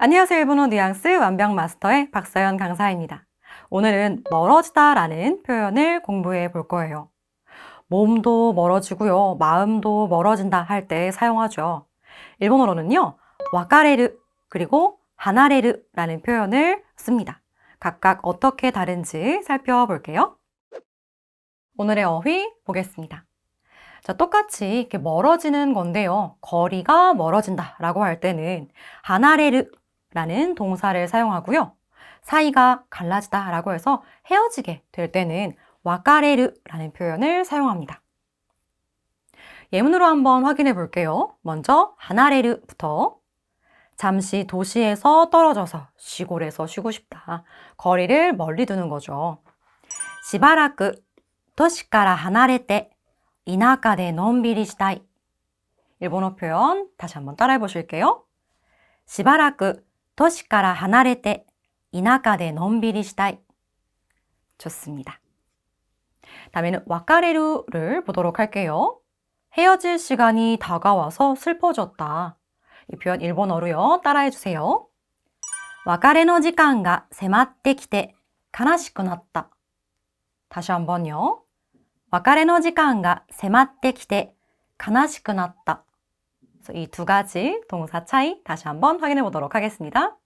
안녕하세요. 일본어 뉘앙스 완벽 마스터의 박서연 강사입니다. 오늘은 멀어지다 라는 표현을 공부해 볼 거예요. 몸도 멀어지고요. 마음도 멀어진다 할 때 사용하죠. 일본어로는요. 와카레르 그리고 하나레르 라는 표현을 씁니다. 각각 어떻게 다른지 살펴볼게요. 오늘의 어휘 보겠습니다. 자, 똑같이 이렇게 멀어지는 건데요. 거리가 멀어진다 라고 할 때는 하나레르 라는 동사를 사용하고요. 사이가 갈라지다 라고 해서 헤어지게 될 때는 와카레르 라는 표현을 사용합니다. 예문으로 한번 확인해 볼게요. 먼저 하나레르부터 잠시 도시에서 떨어져서 시골에서 쉬고 싶다. 거리를 멀리 두는 거죠. 시바라크 도시가라 하나레테 이나카데 논비리 시다이 일본어 표현 다시 한번 따라해 보실게요. 시바라크 도시가라 하나레테 이나카데 논비리 시다이 좋습니다. 다음에는 와카레루를 보도록 할게요. 헤어질 시간이 다가와서 슬퍼졌다. 이 표현 일본어로요. 따라해 주세요. 別れの時間が迫ってきて悲しくなった. 다시 한번요. 別れの時間が迫ってきて悲しくなった. 이 두 가지 동사 차이 다시 한번 확인해 보도록 하겠습니다.